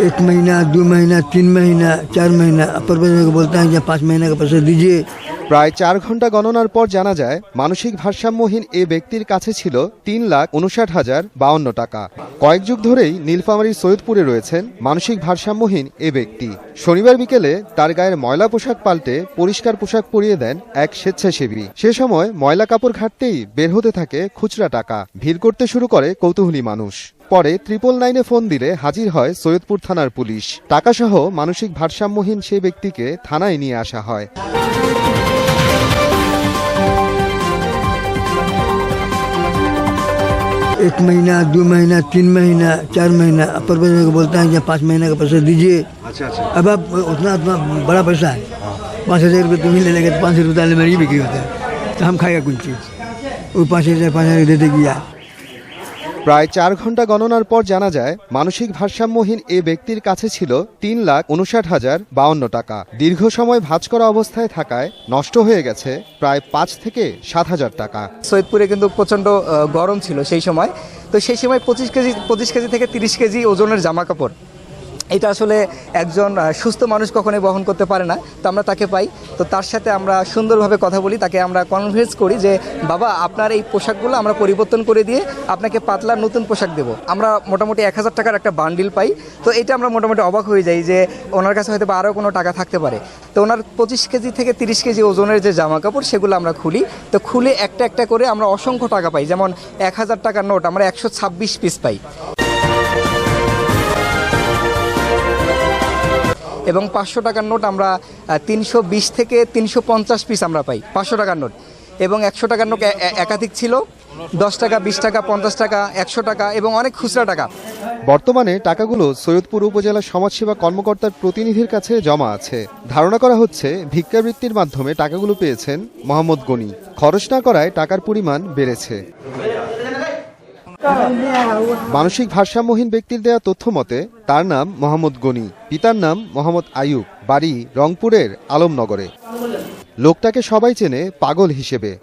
एक महीना दो महीना तीन महीना चार महीना अपर को बोलते हैं कि पाँच महीने का पैसा दीजिए প্রায় চার ঘন্টা গণনার পর জানা যায় মানসিক ভারসাম্যহীন এ ব্যক্তির কাছে ছিল তিন লাখ উনষাট হাজার বাউন্ন টাকা কয়েক যুগ ধরেই নীলফামারীর সৈয়দপুরে রয়েছেন মানসিক ভারসাম্যহীন এ ব্যক্তি শনিবার বিকেলে তার গায়ের ময়লা পোশাক পাল্টে পরিষ্কার পোশাক পরিয়ে দেন এক স্বেচ্ছাসেবী সে সময় ময়লা কাপড় ঘাটতেই বের হতে থাকে খুচরা টাকা ভিড় করতে শুরু করে কৌতূহলী মানুষ পরে ট্রিপল নাইনে ফোন দিলে হাজির হয় সৈয়দপুর থানার পুলিশ টাকাসহ মানসিক ভারসাম্যহীন সেই ব্যক্তিকে থানায় নিয়ে আসা হয় एक महीना दो महीना तीन महीना चार महीना अपर को बोलते हैं कि पाँच महीने का पैसा दीजिए अच्छा अच्छा अब आप उतना उतना बड़ा पैसा है पाँच हज़ार रुपये तुम्हें ले लेंगे तो पाँच सौ रुपये डालने में ये बिक्री होता है तो हम खाएगा कुछ चीज़ वो पाँच हज़ार पाँच हज़ार दे देगी यार প্রায় চার ঘণ্টা গণনার পর জানা যায়, মানসিক ভারসাম্যহীন এ ব্যক্তির কাছে ছিল তিন লাখ উনষাট হাজার বাউন্ন টাকা। দীর্ঘ সময় ভাঁজ করা অবস্থায় থাকায় নষ্ট হয়ে গেছে প্রায় পাঁচ থেকে সাত হাজার টাকা। সৈয়দপুরে কিন্তু প্রচণ্ড গরম ছিল সেই সময়। তো সেই সময় পঁচিশ কেজি পঁচিশ কেজি থেকে তিরিশ কেজি ওজনের জামা কাপড় এটা আসলে একজন সুস্থ মানুষ কখনোই বহন করতে পারে না, তো আমরা তাকে পাই। তো তার সাথে আমরা সুন্দরভাবে কথা বলি, তাকে আমরা কনভিন্স করি যে, বাবা, আপনার এই পোশাকগুলো আমরা পরিবর্তন করে দিয়ে আপনাকে পাতলা নতুন পোশাক দেবো। আমরা মোটামুটি এক হাজার টাকার একটা বান্ডিল পাই। তো এটা আমরা মোটামুটি অবাক হয়ে যাই যে, ওনার কাছে হয়তো আরও কোনো টাকা থাকতে পারে। তো ওনার পঁচিশ কেজি থেকে তিরিশ কেজি ওজনের যে জামা কাপড় সেগুলো আমরা খুলি। তো খুলে একটা একটা করে আমরা অসংখ্য টাকা পাই। যেমন এক হাজার টাকার নোট, আমরা একশো ছাব্বিশ পিস পাই। এবং পাঁচশো টাকার নোট আমরা তিনশো বিশ থেকে তিনশো পঞ্চাশ পিস আমরা পাই, পাঁচশো টাকার নোট। এবং একশো টাকার নোট একাধিক ছিল, দশ টাকা, বিশ টাকা, পঞ্চাশ টাকা, একশো টাকা এবং অনেক খুচরা টাকা। বর্তমানে টাকাগুলো সৈয়দপুর উপজেলা সমাজসেবা কর্মকর্তার প্রতিনিধির কাছে জমা আছে। ধারণা করা হচ্ছে, ভিক্ষাবৃত্তির মাধ্যমে টাকাগুলো পেয়েছেন মোহাম্মদ গনি। খরচ না করায় টাকার পরিমাণ বেড়েছে। মানসিক ভারসাম্যহীন ব্যক্তির দেয়া তথ্য মতে, তার নাম মোহাম্মদ গনি। পিতার নাম মোহাম্মদ আয়ুব বাড়ি রংপুরের আলমনগরে। লোকটাকে সবাই চেনে পাগল হিসেবে।